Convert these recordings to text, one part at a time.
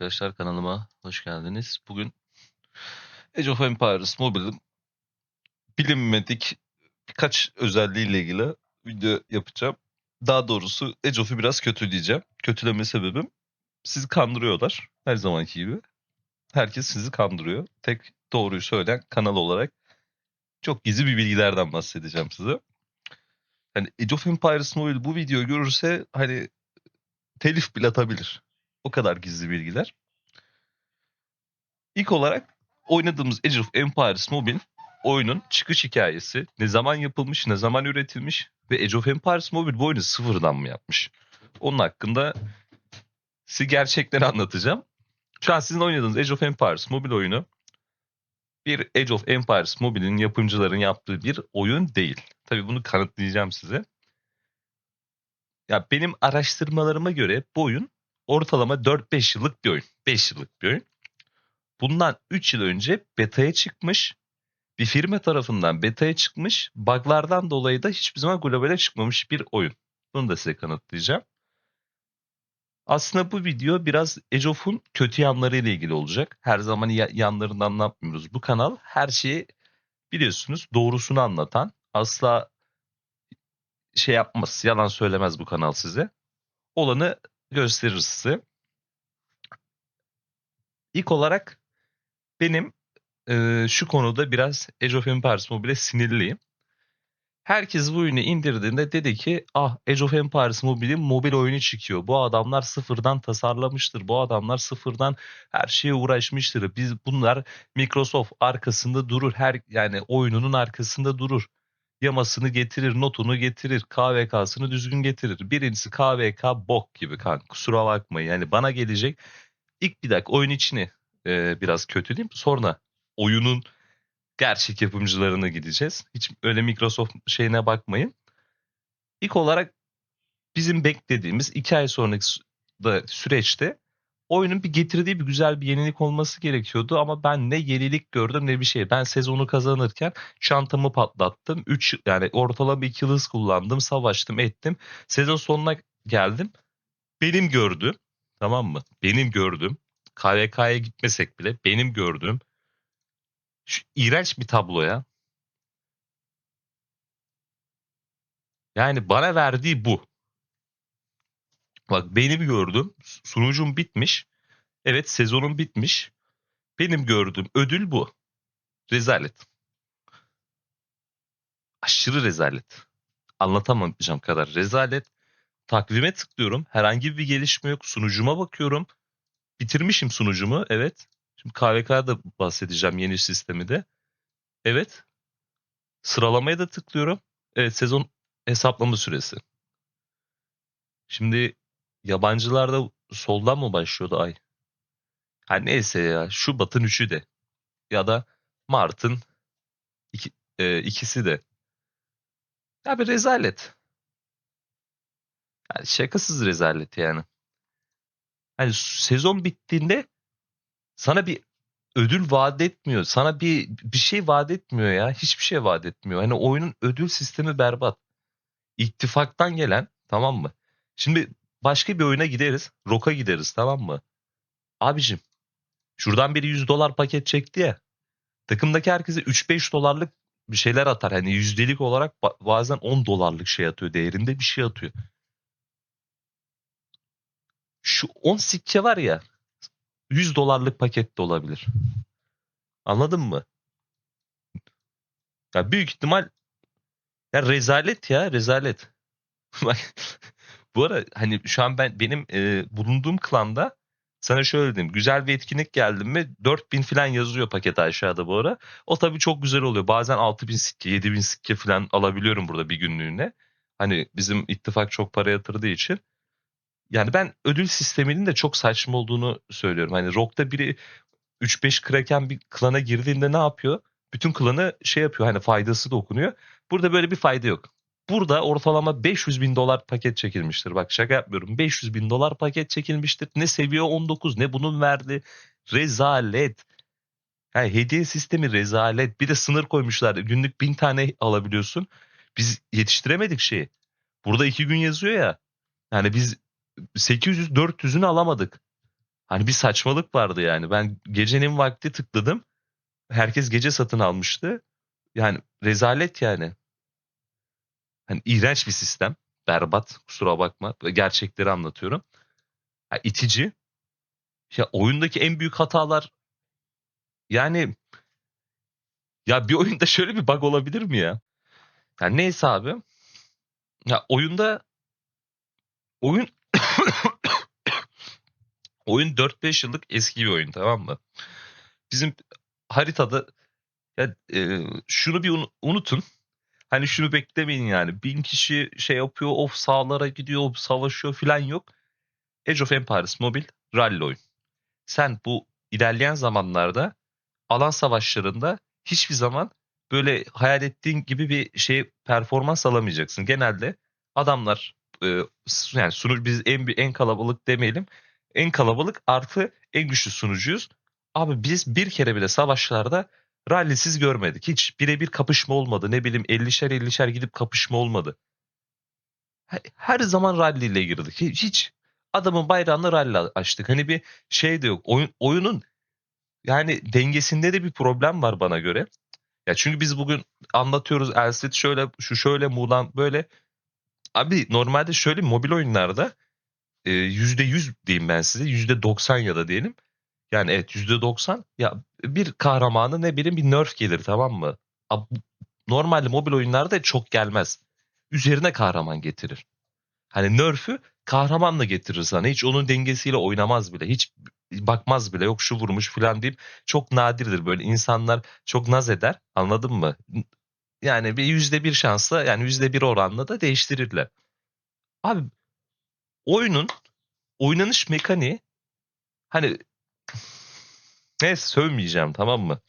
Arkadaşlar kanalıma hoş geldiniz. Bugün Age of Empires Mobile'ın bilinmedik birkaç özelliğiyle ilgili video yapacağım. Daha doğrusu Age of'u biraz kötüleyeceğim. Kötüleme sebebim sizi kandırıyorlar her zamanki gibi. Herkes sizi kandırıyor. Tek doğruyu söyleyen kanal olarak çok gizli bir bilgilerden bahsedeceğim size. Hani Age of Empires Mobile bu videoyu görürse hani telif bile atabilir. O kadar gizli bilgiler. İlk olarak oynadığımız Age of Empires Mobile oyunun çıkış hikayesi, ne zaman yapılmış, ne zaman üretilmiş ve Age of Empires Mobile bu oyunu sıfırdan mı yapmış? Onun hakkında size gerçekleri anlatacağım. Şu an sizin oynadığınız Age of Empires Mobile oyunu bir Age of Empires Mobile'in yapımcıların yaptığı bir oyun değil. Tabii bunu kanıtlayacağım size. Ya benim araştırmalarıma göre bu oyun ortalama 4-5 yıllık bir oyun. 5 yıllık bir oyun. Bundan 3 yıl önce beta'ya çıkmış. Bir firma tarafından beta'ya çıkmış. Bug'lardan dolayı da hiçbir zaman globale çıkmamış bir oyun. Bunu da size kanıtlayacağım. Aslında bu video biraz Age of'un kötü yanları ile ilgili olacak. Her zaman ya- yanlarını anlatmıyoruz. Bu kanal her şeyi biliyorsunuz doğrusunu anlatan, asla şey yapmaz, yalan söylemez bu kanal size. Olanı gösterir size. İlk olarak benim e, şu konuda biraz Age of Empires Mobile sinirliyim. Herkes bu oyunu indirdiğinde dedi ki ah Age of Empires Mobile'in mobil oyunu çıkıyor. Bu adamlar sıfırdan tasarlamıştır. Bu adamlar sıfırdan her şeye uğraşmıştır. Biz bunlar Microsoft arkasında durur. Her yani oyununun arkasında durur. Yamasını getirir, notunu getirir, KVK'sını düzgün getirir. Birincisi KVK bok gibi kanka. Kusura bakmayın. Yani bana gelecek ilk bir dakika oyun içini e, biraz kötüleyeyim. Sonra oyunun gerçek yapımcılarına gideceğiz. Hiç öyle Microsoft şeyine bakmayın. İlk olarak bizim beklediğimiz iki ay sonraki da süreçte oyunun bir getirdiği bir güzel bir yenilik olması gerekiyordu ama ben ne yenilik gördüm ne bir şey. Ben sezonu kazanırken çantamı patlattım. 3 yani ortalama 2 yıl hız kullandım, savaştım, ettim. Sezon sonuna geldim. Benim gördüğüm tamam mı? Benim gördüğüm KVK'ya gitmesek bile benim gördüğüm şu iğrenç bir tabloya yani bana verdiği bu. Bak benim gördüğüm sunucum bitmiş. Evet sezonum bitmiş. Benim gördüğüm ödül bu. Rezalet. Aşırı rezalet. Anlatamayacağım kadar rezalet. Takvime tıklıyorum. Herhangi bir gelişme yok. Sunucuma bakıyorum. Bitirmişim sunucumu. Evet. Şimdi KVK'da da bahsedeceğim yeni sistemi de. Evet. Sıralamaya da tıklıyorum. Evet sezon hesaplama süresi. Şimdi yabancılarda soldan mı başlıyordu ay? Ha neyse ya Şubat'ın üçü de ya da Mart'ın iki, e, ikisi de. Ya bir rezalet. Yani şakasız rezalet yani. Hani sezon bittiğinde sana bir ödül vaat etmiyor. Sana bir bir şey vaat etmiyor ya. Hiçbir şey vaat etmiyor. Hani oyunun ödül sistemi berbat. İttifaktan gelen tamam mı? Şimdi başka bir oyuna gideriz. Rock'a gideriz tamam mı? Abicim şuradan biri 100 dolar paket çekti ya. Takımdaki herkese 3-5 dolarlık bir şeyler atar. Hani yüzdelik olarak ba- bazen 10 dolarlık şey atıyor. Değerinde bir şey atıyor. Şu 10 sikke var ya 100 dolarlık paket de olabilir. Anladın mı? Ya büyük ihtimal ya rezalet ya rezalet. bu ara hani şu an ben benim e, bulunduğum klanda sana şöyle diyeyim. Güzel bir etkinlik geldi mi 4000 falan yazıyor paket aşağıda bu ara. O tabii çok güzel oluyor. Bazen 6000 sikke 7000 sikke falan alabiliyorum burada bir günlüğüne. Hani bizim ittifak çok para yatırdığı için. Yani ben ödül sisteminin de çok saçma olduğunu söylüyorum. Hani Rock'ta biri 3-5 kraken bir klana girdiğinde ne yapıyor? Bütün klanı şey yapıyor hani faydası dokunuyor. Burada böyle bir fayda yok. Burada ortalama 500 bin dolar paket çekilmiştir. Bak şaka yapmıyorum. 500 bin dolar paket çekilmiştir. Ne seviye 19 ne bunun verdi. Rezalet. Yani hediye sistemi rezalet. Bir de sınır koymuşlar. Günlük bin tane alabiliyorsun. Biz yetiştiremedik şeyi. Burada iki gün yazıyor ya. Yani biz 800-400'ünü alamadık. Hani bir saçmalık vardı yani. Ben gecenin vakti tıkladım. Herkes gece satın almıştı. Yani rezalet yani. Hani iğrenç bir sistem. Berbat. Kusura bakma. Gerçekleri anlatıyorum. Ha, itici. Ya oyundaki en büyük hatalar yani ya bir oyunda şöyle bir bug olabilir mi ya? Yani neyse abi. Ya oyunda oyun oyun 4-5 yıllık eski bir oyun tamam mı? Bizim haritada ya, e, şunu bir unu- unutun. Hani şunu beklemeyin yani. Bin kişi şey yapıyor, of sağlara gidiyor, savaşıyor filan yok. Age of Empires mobil rally oyun. Sen bu ilerleyen zamanlarda alan savaşlarında hiçbir zaman böyle hayal ettiğin gibi bir şey performans alamayacaksın. Genelde adamlar e, yani sunucu biz en en kalabalık demeyelim. En kalabalık artı en güçlü sunucuyuz. Abi biz bir kere bile savaşlarda rallisiz görmedik. Hiç birebir kapışma olmadı. Ne bileyim 50'şer 50'şer gidip kapışma olmadı. He- Her zaman rally ile girdik. Hiç, adamın bayrağını rally açtık. Hani bir şey de yok. Oyun, oyunun yani dengesinde de bir problem var bana göre. Ya çünkü biz bugün anlatıyoruz Elsit şöyle şu şöyle Mulan böyle. Abi normalde şöyle mobil oyunlarda e, %100 diyeyim ben size %90 ya da diyelim. Yani evet %90 ya bir kahramanı ne bileyim bir nerf gelir tamam mı? Normalde mobil oyunlarda çok gelmez. Üzerine kahraman getirir. Hani nerf'ü kahramanla getirir sana. Hiç onun dengesiyle oynamaz bile. Hiç bakmaz bile. Yok şu vurmuş falan deyip çok nadirdir. Böyle insanlar çok naz eder. Anladın mı? Yani bir yüzde bir şansla yani yüzde bir oranla da değiştirirler. Abi oyunun oynanış mekaniği hani neyse sövmeyeceğim tamam mı?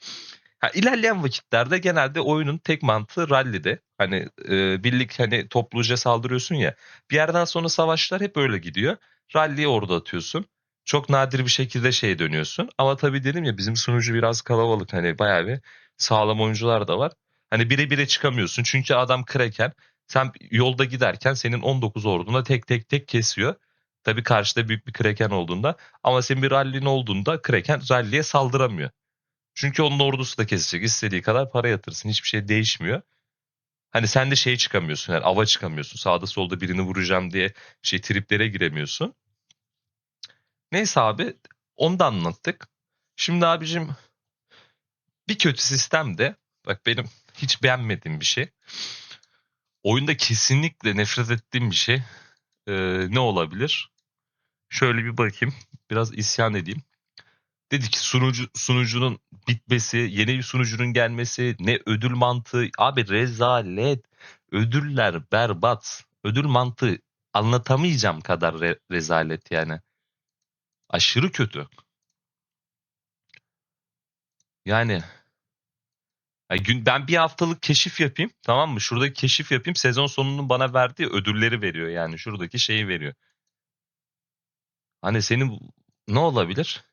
Ha, ilerleyen vakitlerde genelde oyunun tek mantığı rallide. Hani e, birlik hani topluca saldırıyorsun ya. Bir yerden sonra savaşlar hep öyle gidiyor. Rally'yi orada atıyorsun. Çok nadir bir şekilde şey dönüyorsun. Ama tabii dedim ya bizim sunucu biraz kalabalık. Hani bayağı bir sağlam oyuncular da var. Hani bire bire çıkamıyorsun. Çünkü adam kraken. Sen yolda giderken senin 19 orduna tek tek tek kesiyor. Tabii karşıda büyük bir kraken olduğunda. Ama senin bir rallin olduğunda kraken rally'ye saldıramıyor. Çünkü onun ordusu da kesecek. İstediği kadar para yatırsın. Hiçbir şey değişmiyor. Hani sen de şey çıkamıyorsun. Yani ava çıkamıyorsun. Sağda solda birini vuracağım diye şey triplere giremiyorsun. Neyse abi onu da anlattık. Şimdi abicim bir kötü sistem de bak benim hiç beğenmediğim bir şey. Oyunda kesinlikle nefret ettiğim bir şey. Ee, ne olabilir? Şöyle bir bakayım. Biraz isyan edeyim. Dedi ki sunucu sunucunun bitmesi, yeni bir sunucunun gelmesi, ne ödül mantığı. Abi rezalet. Ödüller berbat. Ödül mantığı anlatamayacağım kadar re- rezalet yani. Aşırı kötü. Yani ya gün ben bir haftalık keşif yapayım tamam mı? Şuradaki keşif yapayım sezon sonunun bana verdiği ödülleri veriyor yani şuradaki şeyi veriyor. Hani senin ne olabilir?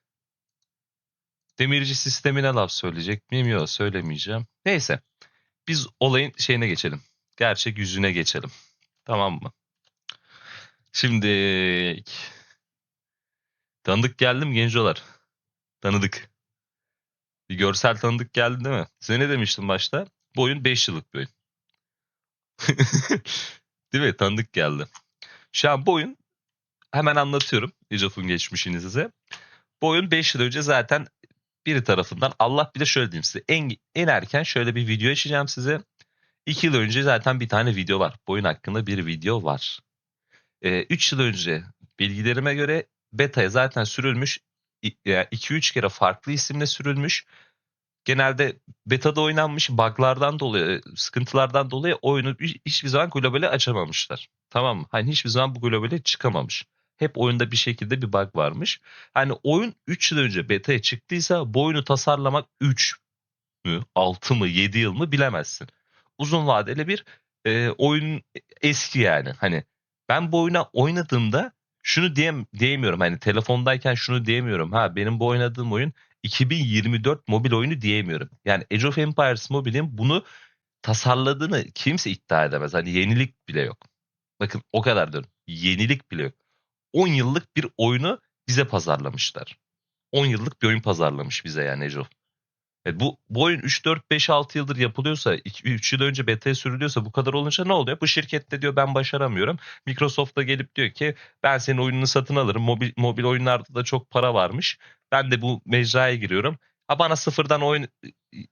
Demirci sistemine laf söyleyecek miyim? Yok söylemeyeceğim. Neyse. Biz olayın şeyine geçelim. Gerçek yüzüne geçelim. Tamam mı? Şimdi tanıdık geldi mi gencolar? Tanıdık. Bir görsel tanıdık geldi değil mi? Size ne demiştim başta? Bu oyun 5 yıllık bir oyun. değil mi? Tanıdık geldi. Şu an bu oyun hemen anlatıyorum Age of'un geçmişini size. Bu oyun 5 yıl önce zaten biri tarafından Allah bir de şöyle diyeyim size en, en erken şöyle bir video açacağım size. 2 yıl önce zaten bir tane video var. Bu oyun hakkında bir video var. 3 yıl önce bilgilerime göre beta'ya zaten sürülmüş 2-3 kere farklı isimle sürülmüş. Genelde beta'da oynanmış bug'lardan dolayı, sıkıntılardan dolayı oyunu hiç- hiçbir zaman globale açamamışlar. Tamam mı? Hani hiçbir zaman bu globale çıkamamış. Hep oyunda bir şekilde bir bug varmış. Hani oyun 3 yıl önce beta'ya çıktıysa bu oyunu tasarlamak 3 mü, 6 mı, 7 yıl mı bilemezsin. Uzun vadeli bir e, oyun eski yani. Hani ben bu oyuna oynadığımda şunu diyem diyemiyorum. Hani telefondayken şunu diyemiyorum. Ha benim bu oynadığım oyun 2024 mobil oyunu diyemiyorum. Yani Age of Empires Mobile'in bunu tasarladığını kimse iddia edemez. Hani yenilik bile yok. Bakın o kadar diyorum. Yenilik bile yok. 10 yıllık bir oyunu bize pazarlamışlar. 10 yıllık bir oyun pazarlamış bize yani Age of. Evet, bu, bu oyun 3, 4, 5, 6 yıldır yapılıyorsa, 3 yıl önce beta'ya sürülüyorsa bu kadar olunca ne oluyor? Bu şirket de diyor ben başaramıyorum. Microsoft da gelip diyor ki ben senin oyununu satın alırım. Mobil, mobil oyunlarda da çok para varmış. Ben de bu mecraya giriyorum. Ha bana sıfırdan oyun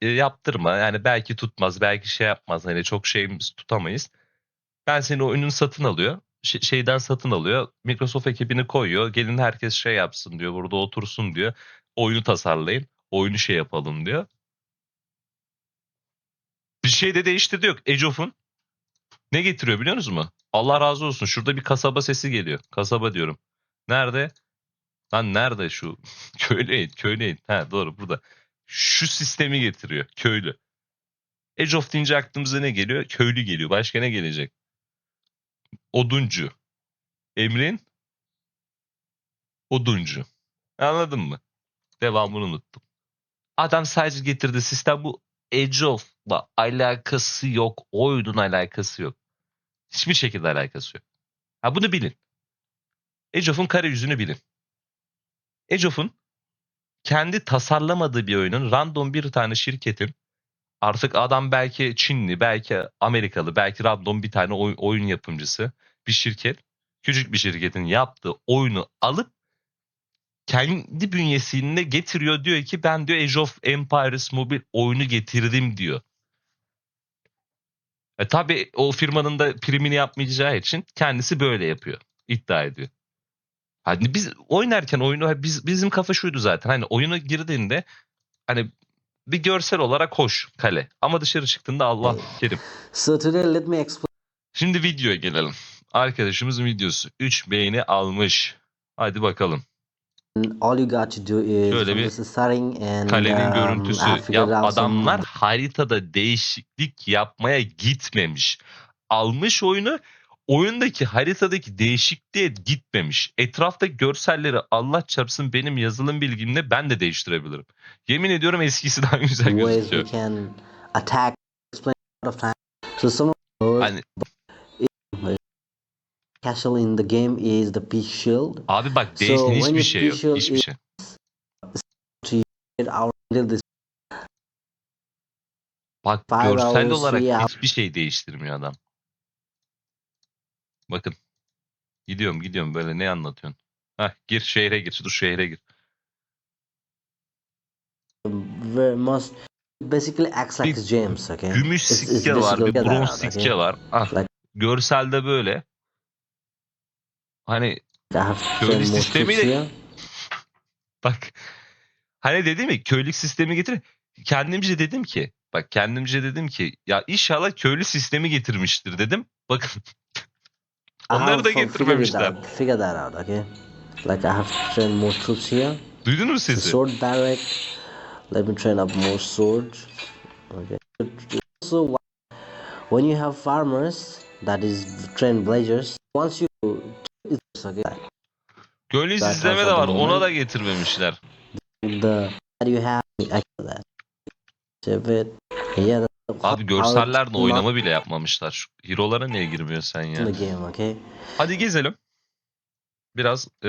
e, yaptırma. Yani belki tutmaz, belki şey yapmaz. Hani çok şeyimiz tutamayız. Ben senin oyununu satın alıyor. Ş- şeyden satın alıyor. Microsoft ekibini koyuyor. Gelin herkes şey yapsın diyor. Burada otursun diyor. Oyunu tasarlayın. Oyunu şey yapalım diyor. Bir şey de değiştirdi yok. Age of'un ne getiriyor biliyor musunuz mu? Allah razı olsun. Şurada bir kasaba sesi geliyor. Kasaba diyorum. Nerede? Lan nerede şu? Köylü Köylü Ha doğru burada. Şu sistemi getiriyor. Köylü. Age of deyince aklımıza ne geliyor? Köylü geliyor. Başka ne gelecek? Oduncu. Emrin oduncu. Anladın mı? Devamını unuttum. Adam sadece getirdi sistem bu of'la alakası yok. Oyunun alakası yok. Hiçbir şekilde alakası yok. Ha bunu bilin. Age of'un kare yüzünü bilin. Age of'un kendi tasarlamadığı bir oyunun random bir tane şirketin artık adam belki Çinli, belki Amerikalı, belki random bir tane oy- oyun yapımcısı bir şirket, küçük bir şirketin yaptığı oyunu alıp kendi bünyesinde getiriyor diyor ki ben diyor Age of Empires mobil oyunu getirdim diyor. E tabi o firmanın da primini yapmayacağı için kendisi böyle yapıyor. iddia ediyor. Hani biz oynarken oyunu biz bizim kafa şuydu zaten. Hani oyuna girdiğinde hani bir görsel olarak hoş kale ama dışarı çıktığında Allah kerim. Şimdi videoya gelelim. Arkadaşımızın videosu 3 beğeni almış. Hadi bakalım. All you got to do is Şöyle bir this starting and Kalenin um, görüntüsü. Ya out some adamlar haritada değişiklik yapmaya gitmemiş. Almış oyunu oyundaki haritadaki değişikliğe gitmemiş. Etrafta görselleri Allah çarpsın benim yazılım bilgimle ben de değiştirebilirim. Yemin ediyorum eskisi daha güzel gözüküyor. can attack explain a lot of time. So some of those Hani castle in the game is the peak shield. abi bak So değişen when hiçbir şey yok. Hiçbir şey. Bak görsel olarak hiçbir şey değiştirmiyor adam. Bakın. Gidiyorum gidiyorum böyle ne anlatıyorsun? Heh, gir şehre gir. Dur şehre gir. very must basically acts like gems. Okay. Gümüş sikke var, bir bronz sikke var. Ah, Like- görselde böyle. Hani Köylü sistemiyle- bak hani dedim ya köylük sistemi getir. Kendimce dedim ki bak kendimce dedim ki ya inşallah köylü sistemi getirmiştir dedim. Bakın onları da getirmemişler. Figure that out, okay? Like I have to train more troops here. Duydun mu sesi? sword barrack. Let me train up more swords. Okay. Also, wh- when you have farmers, that is trained blazers. Once you, Köylü Zaten sistemi de var. Ona da getirmemişler. The that you have, Abi görsellerle oynama bile yapmamışlar. Şu hero'lara niye girmiyorsun sen ya? in the game, okay? Hadi gezelim. Biraz e,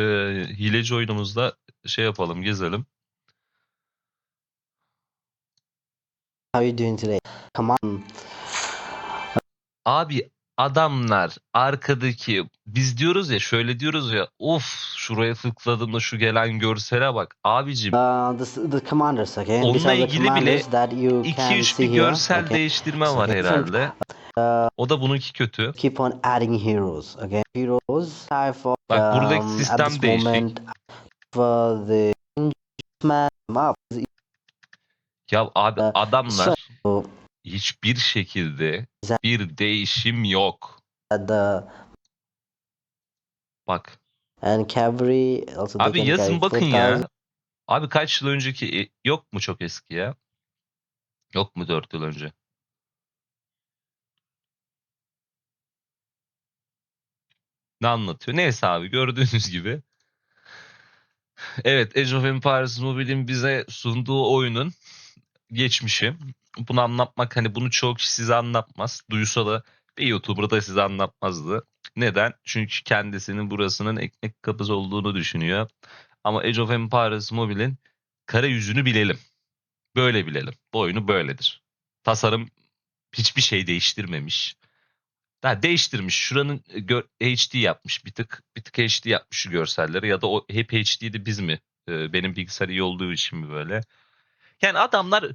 hileci oyunumuzda şey yapalım, gezelim. How you doing today? Come on. Abi adamlar arkadaki biz diyoruz ya şöyle diyoruz ya of şuraya tıkladığımda şu gelen görsele bak abicim Uh, the, the commanders, okay? Onunla ilgili bile commanders that you can 2-3 see bir here, görsel okay? değiştirme So var herhalde. Uh, O da bununki kötü. keep on adding heroes, okay? Heroes type of Bak buradaki um, sistem değişik. moment for the man up. Ya abi Ee, adamlar So hiçbir şekilde Güzel. bir değişim yok. at the Bak and cavalry also they abi can yazın carry bakın 4,000. ya. Abi kaç yıl önceki e, yok mu çok eski ya? Yok mu 4 yıl önce? Ne anlatıyor? Neyse abi gördüğünüz gibi. Evet Age of Empires Mobile'in bize sunduğu oyunun geçmişi. Bunu anlatmak hani bunu çoğu kişi size anlatmaz. Duysa da bir YouTuber da size anlatmazdı. Neden? Çünkü kendisinin burasının ekmek kapısı olduğunu düşünüyor. Ama Age of Empires Mobile'in kara yüzünü bilelim. Böyle bilelim. Bu oyunu böyledir. Tasarım hiçbir şey değiştirmemiş. Ha, değiştirmiş. Şuranın e, HD yapmış bir tık. Bir tık HD yapmış şu görselleri ya da o hep HD'di biz mi? Ee, benim bilgisayar iyi olduğu için mi böyle? Yani adamlar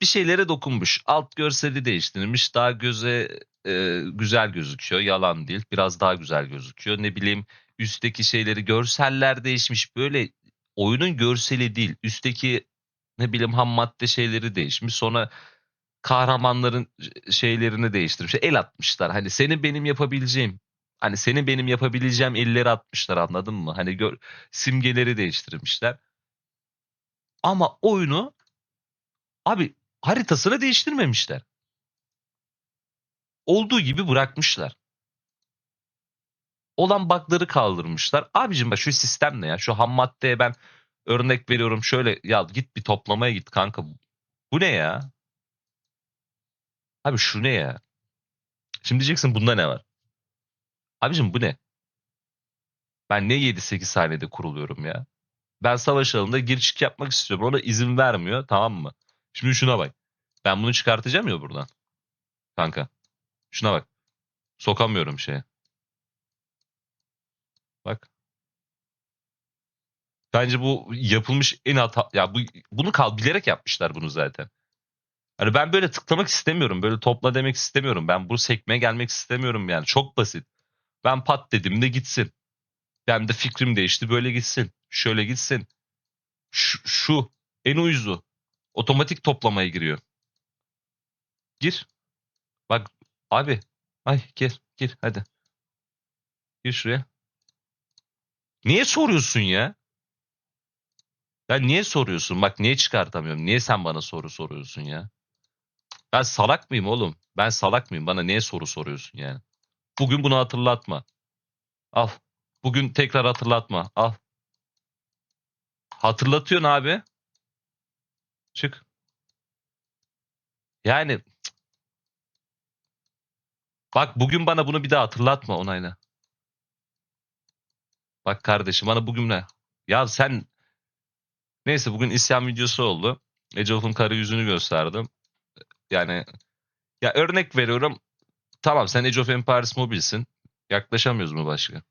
bir şeylere dokunmuş. Alt görseli değiştirmiş. Daha göze e, güzel gözüküyor. Yalan değil. Biraz daha güzel gözüküyor. Ne bileyim üstteki şeyleri görseller değişmiş. Böyle oyunun görseli değil. Üstteki ne bileyim ham madde şeyleri değişmiş. Sonra kahramanların şeylerini değiştirmiş. El atmışlar. Hani senin benim yapabileceğim hani senin benim yapabileceğim elleri atmışlar anladın mı? Hani gör, simgeleri değiştirmişler. Ama oyunu abi haritasını değiştirmemişler. Olduğu gibi bırakmışlar. Olan bug'ları kaldırmışlar. Abicim bak şu sistem ne ya? Şu ham maddeye ben örnek veriyorum şöyle ya git bir toplamaya git kanka. Bu ne ya? Abi şu ne ya? Şimdi diyeceksin bunda ne var? Abicim bu ne? Ben ne 7-8 saniyede kuruluyorum ya? Ben savaş alanında gir çık yapmak istiyorum. Ona izin vermiyor tamam mı? Şimdi şuna bak. Ben bunu çıkartacağım ya buradan. Kanka. Şuna bak. Sokamıyorum şeye. Bak. Bence bu yapılmış en hata ya bu bunu kal bilerek yapmışlar bunu zaten. Hani ben böyle tıklamak istemiyorum. Böyle topla demek istemiyorum. Ben bu sekmeye gelmek istemiyorum yani. Çok basit. Ben pat dediğimde gitsin. Ben de fikrim değişti böyle gitsin. Şöyle gitsin. Şu, şu en uyuzu. Otomatik toplamaya giriyor. Gir. Bak abi. Ay gir gir hadi. Gir şuraya. Niye soruyorsun ya? Ya niye soruyorsun? Bak niye çıkartamıyorum? Niye sen bana soru soruyorsun ya? Ben salak mıyım oğlum? Ben salak mıyım? Bana niye soru soruyorsun yani? Bugün bunu hatırlatma. Al. Bugün tekrar hatırlatma. Al. Hatırlatıyorsun abi. Çık. Yani bak bugün bana bunu bir daha hatırlatma onayla. Bak kardeşim bana bugün ne? Ya sen neyse bugün isyan videosu oldu. Age of'un karı yüzünü gösterdim. Yani ya örnek veriyorum. Tamam sen Age of Empires mobilsin. Yaklaşamıyoruz mu başka?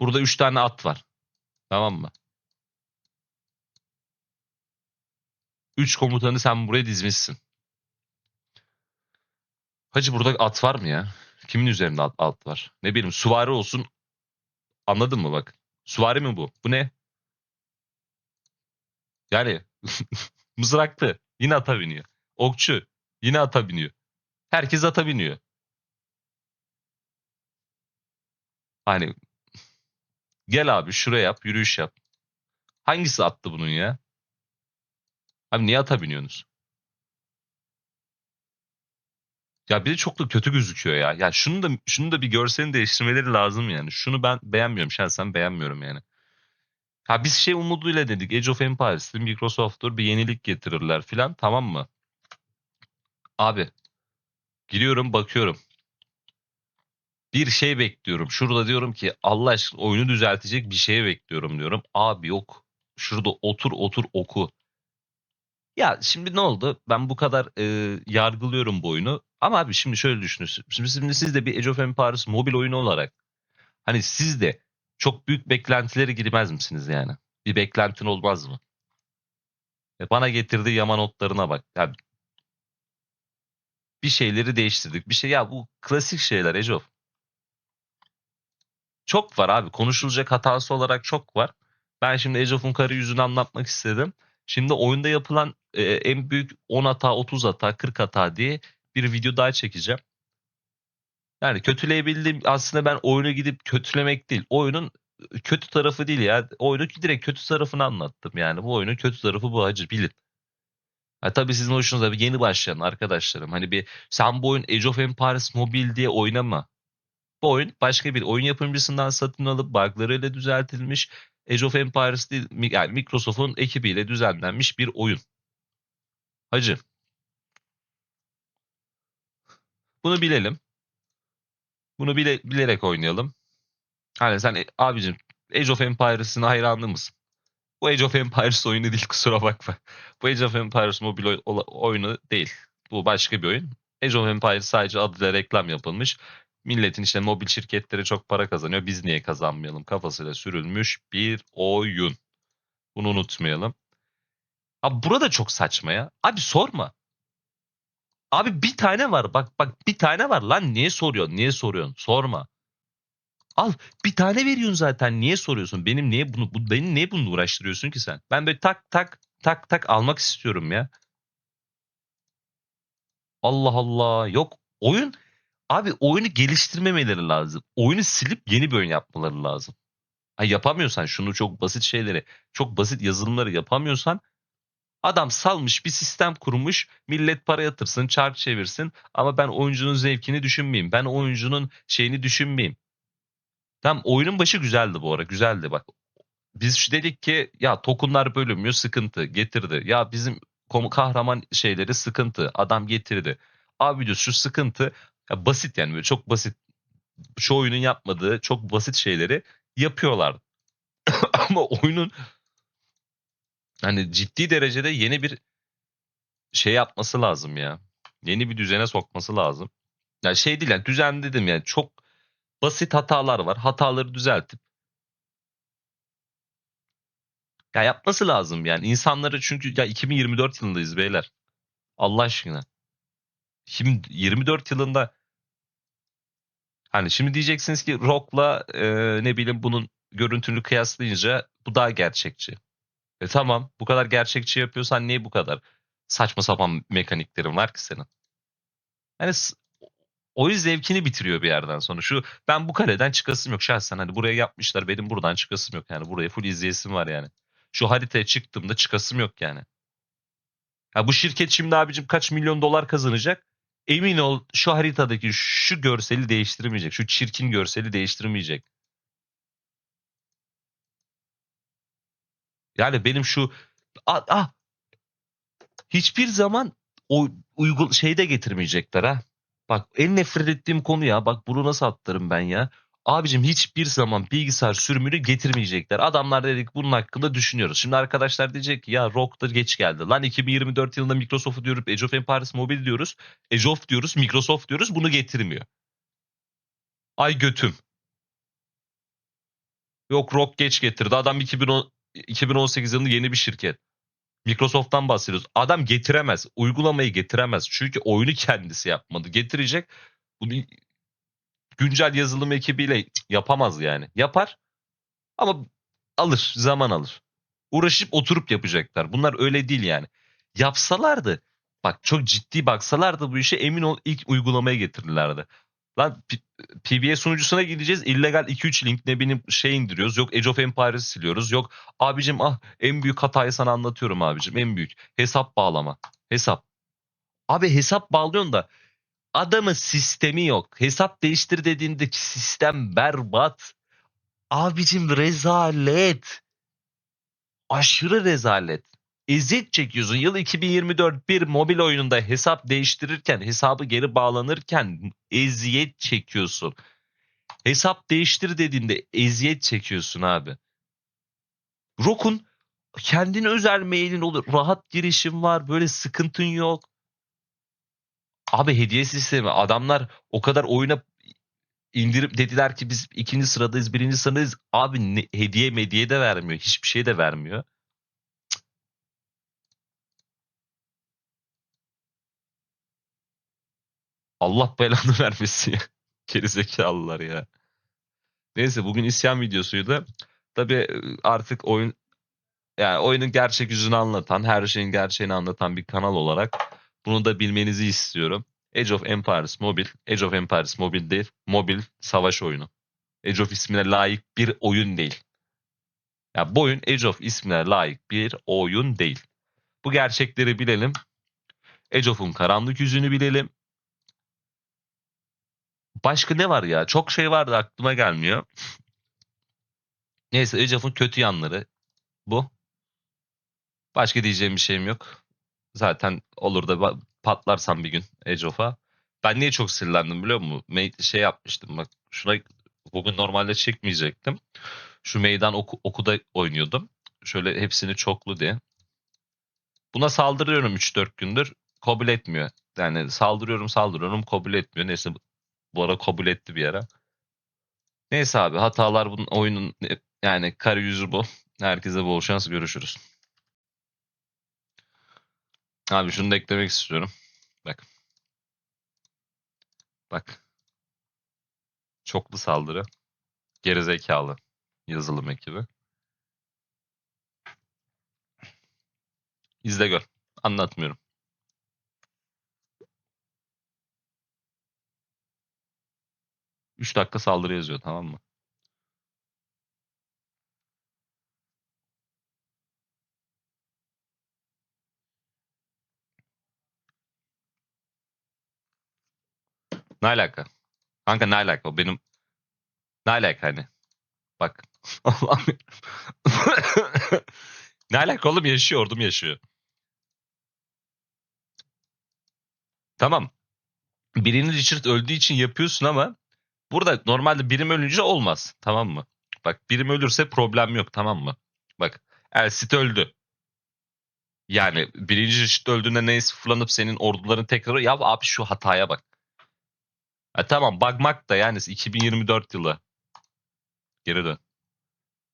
Burada 3 tane at var. Tamam mı? 3 komutanı sen buraya dizmişsin. Hacı burada at var mı ya? Kimin üzerinde at, at var? Ne bileyim süvari olsun. Anladın mı bak? Süvari mi bu? Bu ne? Yani mızraklı. Yine ata biniyor. Okçu. Yine ata biniyor. Herkes ata biniyor. Hani gel abi şuraya yap, yürüyüş yap. Hangisi attı bunun ya? Abi niye ata biniyorsunuz? Ya bir de çok da kötü gözüküyor ya. Ya şunu da şunu da bir görselini değiştirmeleri lazım yani. Şunu ben beğenmiyorum. Şahsen beğenmiyorum yani. Ha biz şey umuduyla dedik. Age of Empires'tir, Microsoft'tur bir yenilik getirirler filan. Tamam mı? Abi giriyorum bakıyorum. Bir şey bekliyorum. Şurada diyorum ki Allah aşkına oyunu düzeltecek bir şey bekliyorum diyorum. Abi yok. Şurada otur otur oku. Ya şimdi ne oldu? Ben bu kadar e, yargılıyorum bu oyunu. Ama abi şimdi şöyle düşünürsün. Şimdi, şimdi siz de bir Age of Empires mobil oyunu olarak hani siz de çok büyük beklentileri girmez misiniz yani? Bir beklentin olmaz mı? E, Bana getirdiği yama notlarına bak. Ya bir şeyleri değiştirdik. Bir şey ya bu klasik şeyler Age of. Çok var abi. Konuşulacak hatası olarak çok var. Ben şimdi Age of'un karı yüzünü anlatmak istedim. Şimdi oyunda yapılan e, en büyük 10 hata, 30 hata, 40 hata diye bir video daha çekeceğim. Yani kötüleyebildiğim aslında ben oyunu gidip kötülemek değil. Oyunun kötü tarafı değil ya. Oyunu direkt kötü tarafını anlattım yani. Bu oyunun kötü tarafı bu hacı bilin. Ha, tabii sizin hoşunuza bir yeni başlayan arkadaşlarım. Hani bir sen bu oyun Age of Empires Mobile diye oynama. Bu oyun başka bir oyun yapımcısından satın alıp buglarıyla düzeltilmiş Age of Empires değil, yani Microsoft'un ekibiyle düzenlenmiş bir oyun. Hacı. Bunu bilelim. Bunu bile, bilerek oynayalım. Hani sen e, abicim Age of Empires'ın hayranlı mısın? Bu Age of Empires oyunu değil kusura bakma. Bu Age of Empires mobil oyunu değil. Bu başka bir oyun. Age of Empires sadece adıyla reklam yapılmış. Milletin işte mobil şirketleri çok para kazanıyor. Biz niye kazanmayalım kafasıyla sürülmüş bir oyun. Bunu unutmayalım. Abi burada çok saçma ya. Abi sorma. Abi bir tane var. Bak bak bir tane var lan. Niye soruyorsun? Niye soruyorsun? Sorma. Al bir tane veriyorsun zaten. Niye soruyorsun? Benim niye bunu bu, beni niye bunu uğraştırıyorsun ki sen? Ben böyle tak tak tak tak almak istiyorum ya. Allah Allah. Yok oyun abi oyunu geliştirmemeleri lazım. Oyunu silip yeni bir oyun yapmaları lazım. Ha, yapamıyorsan şunu çok basit şeyleri, çok basit yazılımları yapamıyorsan adam salmış bir sistem kurmuş. Millet para yatırsın, çark çevirsin ama ben oyuncunun zevkini düşünmeyeyim. Ben oyuncunun şeyini düşünmeyeyim. Tam oyunun başı güzeldi bu ara. Güzeldi bak. Biz şu dedik ki ya tokenlar bölünmüyor sıkıntı getirdi. Ya bizim kahraman şeyleri sıkıntı adam getirdi. Abi diyor şu sıkıntı ya basit yani böyle çok basit. Şu oyunun yapmadığı çok basit şeyleri yapıyorlar. Ama oyunun hani ciddi derecede yeni bir şey yapması lazım ya. Yeni bir düzene sokması lazım. Ya şey değil yani düzen dedim yani çok basit hatalar var. Hataları düzeltip ya yapması lazım yani. insanları çünkü ya 2024 yılındayız beyler. Allah aşkına. Şimdi 24 yılında hani şimdi diyeceksiniz ki Rock'la e, ne bileyim bunun görüntünü kıyaslayınca bu daha gerçekçi. E tamam bu kadar gerçekçi yapıyorsan niye bu kadar saçma sapan mekaniklerin var ki senin? Yani s- oyun zevkini bitiriyor bir yerden sonra. Şu ben bu kaleden çıkasım yok şahsen hani buraya yapmışlar benim buradan çıkasım yok yani buraya full izleyesim var yani. Şu haritaya çıktığımda çıkasım yok yani. Ha bu şirket şimdi abicim kaç milyon dolar kazanacak? Emin ol şu haritadaki şu görseli değiştirmeyecek. Şu çirkin görseli değiştirmeyecek. Yani benim şu ah, ah, hiçbir zaman o uygul şeyde getirmeyecekler ha. Bak en nefret ettiğim konu ya. Bak bunu nasıl atlarım ben ya. Abicim hiçbir zaman bilgisayar sürümünü getirmeyecekler. Adamlar dedik bunun hakkında düşünüyoruz. Şimdi arkadaşlar diyecek ki ya ROG da geç geldi. Lan 2024 yılında Microsoft diyoruz, Age of Empires Mobile diyoruz. Age of diyoruz, Microsoft diyoruz. Bunu getirmiyor. Ay götüm. Yok ROG geç getirdi. Adam 2010, 2018 yılında yeni bir şirket. Microsoft'tan bahsediyoruz. Adam getiremez. Uygulamayı getiremez. Çünkü oyunu kendisi yapmadı. Getirecek. Bunu güncel yazılım ekibiyle yapamaz yani. Yapar ama alır. Zaman alır. Uğraşıp oturup yapacaklar. Bunlar öyle değil yani. Yapsalardı bak çok ciddi baksalardı bu işe emin ol ilk uygulamaya getirirlerdi. Lan PBA sunucusuna gideceğiz. illegal 2-3 link ne benim şey indiriyoruz. Yok Age of Empires'ı siliyoruz. Yok abicim ah en büyük hatayı sana anlatıyorum abicim. En büyük. Hesap bağlama. Hesap. Abi hesap bağlıyorsun da adamın sistemi yok. Hesap değiştir dediğindeki sistem berbat. Abicim rezalet. Aşırı rezalet. Eziyet çekiyorsun. Yıl 2024 bir mobil oyununda hesap değiştirirken, hesabı geri bağlanırken eziyet çekiyorsun. Hesap değiştir dediğinde eziyet çekiyorsun abi. Rock'un kendine özel mailin olur. Rahat girişim var. Böyle sıkıntın yok. Abi hediye sistemi. Adamlar o kadar oyuna indirip dediler ki biz ikinci sıradayız, birinci sıradayız. Abi ne, hediye mediye de vermiyor. Hiçbir şey de vermiyor. Allah belanı vermesin ya. Gerizekalılar ya. Neyse bugün isyan videosuydu. Tabii artık oyun yani oyunun gerçek yüzünü anlatan, her şeyin gerçeğini anlatan bir kanal olarak bunu da bilmenizi istiyorum. Age of Empires mobil, Age of Empires mobil değil, mobil savaş oyunu. Age of ismine layık bir oyun değil. Ya bu oyun Age of ismine layık bir oyun değil. Bu gerçekleri bilelim. Age of'un karanlık yüzünü bilelim. Başka ne var ya? Çok şey vardı aklıma gelmiyor. Neyse Age of'un kötü yanları bu. Başka diyeceğim bir şeyim yok. Zaten olur da patlarsam bir gün Age of'a. Ben niye çok sinirlendim biliyor musun? Şey yapmıştım bak. Şuna bugün normalde çekmeyecektim. Şu meydan oku, okuda oynuyordum. Şöyle hepsini çoklu diye. Buna saldırıyorum 3-4 gündür. Kabul etmiyor. Yani saldırıyorum saldırıyorum kabul etmiyor. Neyse bu ara kabul etti bir ara. Neyse abi hatalar bunun oyunun yani kare yüzü bu. Herkese bol şans görüşürüz. Abi şunu da eklemek istiyorum. Bak. Bak. Çoklu saldırı. Gerizekalı yazılım ekibi. İzle gör. Anlatmıyorum. Üç dakika saldırı yazıyor tamam mı? Ne alaka? Kanka ne alaka? O benim ne alaka hani? Bak. Allah'ım. ne alaka oğlum yaşıyor ordum yaşıyor. Tamam. Birini Richard öldüğü için yapıyorsun ama burada normalde birim ölünce olmaz. Tamam mı? Bak birim ölürse problem yok tamam mı? Bak Elsit öldü. Yani birinci Richard öldüğünde neyse fırlanıp senin orduların tekrar ya abi şu hataya bak. Ha, tamam bakmak da yani 2024 yılı. Geri dön.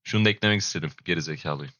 Şunu da eklemek istedim. Geri zekalıyım.